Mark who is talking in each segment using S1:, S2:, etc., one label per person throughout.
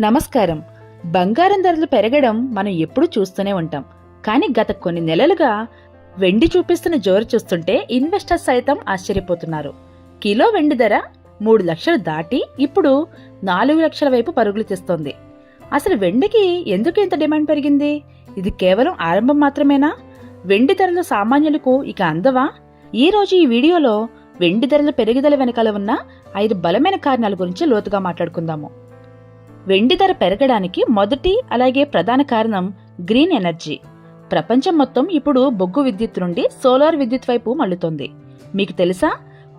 S1: నమస్కారం. బంగారం ధరలు పెరగడం మనం ఎప్పుడూ చూస్తూనే ఉంటాం. కానీ గత కొన్ని నెలలుగా వెండి చూపిస్తున్న జోరు చూస్తుంటే ఇన్వెస్టర్స్ సైతం ఆశ్చర్యపోతున్నారు. కిలో వెండి ధర మూడు లక్షలు దాటి ఇప్పుడు నాలుగు లక్షల వైపు పరుగులు తెస్తోంది. అసలు వెండికి ఎందుకు ఇంత డిమాండ్ పెరిగింది? ఇది కేవలం ఆరంభం మాత్రమేనా? వెండి ధరలు సామాన్యులకు ఇక అందవా? ఈ రోజు ఈ వీడియోలో వెండి ధరల పెరుగుదల వెనకాల ఉన్న ఐదు బలమైన కారణాల గురించి లోతుగా మాట్లాడుకుందాము. వెండి ధర పెరగడానికి మొదటి అలాగే ప్రధాన కారణం గ్రీన్ ఎనర్జీ. ప్రపంచం మొత్తం ఇప్పుడు బొగ్గు విద్యుత్ నుండి సోలార్ విద్యుత్ వైపు మళ్ళుతోంది. మీకు తెలుసా?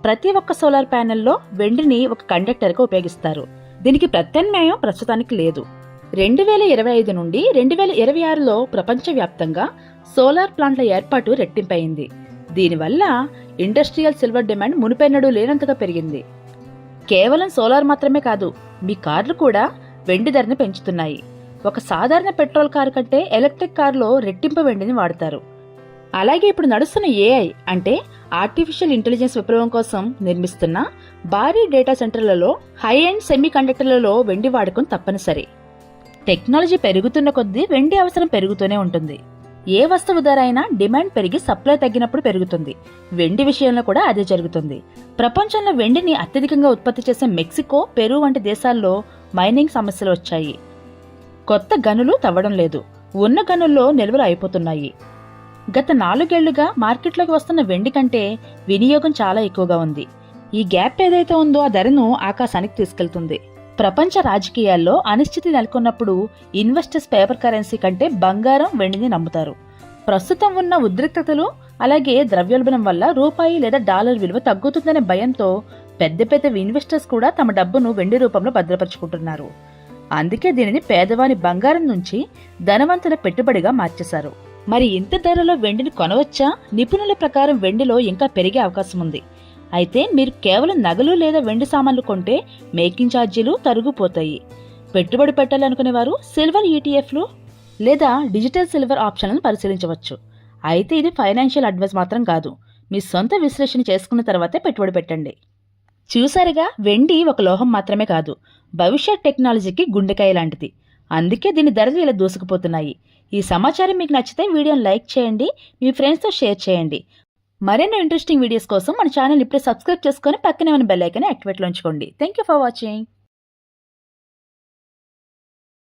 S1: ప్రతి ఒక్క సోలార్ ప్యానెల్లో వెండిని ఒక కండక్టర్గా ఉపయోగిస్తారు. దీనికి ప్రత్యామ్నాయం ప్రస్తుతానికి లేదు. రెండు వేల ఇరవై ఐదు నుండి రెండు వేల ఇరవై ఆరులో ప్రపంచవ్యాప్తంగా సోలార్ ప్లాంట్ల ఏర్పాటు రెట్టింపయింది. దీనివల్ల ఇండస్ట్రియల్ సిల్వర్ డిమాండ్ మునిపెన్నడూ లేనంతగా పెరిగింది. కేవలం సోలార్ మాత్రమే కాదు మీ కార్లు కూడా వెండి ధరను పెంచుతున్నాయి. ఒక సాధారణ పెట్రోల్ కారు కంటే ఎలక్ట్రిక్ కారులో రెట్టింపు వెండిని వాడతారు. అలాగే ఇప్పుడు నడుస్తున్న ఏఐ అంటే ఆర్టిఫిషియల్ ఇంటెలిజెన్స్ విప్లవం కోసం నిర్మిస్తున్న భారీ డేటా సెంటర్లలో హై అండ్ సెమీ కండక్టర్లలో వెండి వాడకం తప్పనిసరి. టెక్నాలజీ పెరుగుతున్న కొద్దీ వెండి అవసరం పెరుగుతూనే ఉంటుంది. ఏ వస్తువు ధర అయినా డిమాండ్ పెరిగి సప్లై తగ్గినప్పుడు పెరుగుతుంది. వెండి విషయంలో కూడా అదే జరుగుతుంది. ప్రపంచంలో వెండిని అత్యధికంగా ఉత్పత్తి చేసే మెక్సికో పెరు వంటి దేశాల్లో మైనింగ్ సమస్యలు వచ్చాయి. కొత్త గనులు తవ్వడం లేదు. ఉన్న గనుల్లో నిల్వలు అయిపోతున్నాయి. గత నాలుగేళ్ళుగా మార్కెట్లోకి వస్తున్న వెండి కంటే వినియోగం చాలా ఎక్కువగా ఉంది. ఈ గ్యాప్ ఏదైతే ఉందో ఆ ధరను ఆకాశానికి తీసుకెళ్తుంది. ప్రపంచ రాజకీయాల్లో అనిశ్చితి నెలకొన్నప్పుడు ఇన్వెస్టర్స్ పేపర్ కరెన్సీ కంటే బంగారం వెండిని నమ్ముతారు. ప్రస్తుతం ఉన్న ఉద్రిక్తతలు అలాగే ద్రవ్యోల్బణం వల్ల రూపాయి లేదా డాలర్ విలువ తగ్గుతుందనే భయంతో పెద్ద పెద్ద ఇన్వెస్టర్స్ కూడా తమ డబ్బును వెండి రూపంలో భద్రపరుచుకుంటున్నారు. అందుకే దీనిని పేదవాని బంగారం నుంచి ధనవంతుల పెట్టుబడిగా మార్చేశారు. మరి ఇంత ధరలో వెండిని కొనవచ్చా? నిపుణుల ప్రకారం వెండిలో ఇంకా పెరిగే అవకాశం ఉంది. అయితే మీరు కేవలం నగలు లేదా వెండి సామాన్లు కొంటే మేకింగ్ ఛార్జీలు తరుగుపోతాయి. పెట్టుబడి పెట్టాలనుకునే వారు సిల్వర్ ఈటీఎఫ్లు లేదా డిజిటల్ సిల్వర్ ఆప్షన్లను పరిశీలించవచ్చు. అయితే ఇది ఫైనాన్షియల్ అడ్వైస్ మాత్రం కాదు. మీ సొంత విశ్లేషణ చేసుకున్న తర్వాతే పెట్టుబడి పెట్టండి. చూసారుగా వెండి ఒక లోహం మాత్రమే కాదు భవిష్యత్ టెక్నాలజీకి గుండెకాయ లాంటిది. అందుకే దీని ధరలు ఇలా దూసుకుపోతున్నాయి. ఈ సమాచారం మీకు నచ్చితే వీడియోని లైక్ చేయండి మీ ఫ్రెండ్స్తో షేర్ చేయండి. మరెన్నో ఇంట్రెస్టింగ్ వీడియోస్ కోసం మన ఛానల్ ఇప్పుడే సబ్స్క్రైబ్ చేసుకొని పక్కనే ఉన్న బెల్ ఐకాన్ యాక్టివేట్లో ఉంచుకోండి. Thank you for watching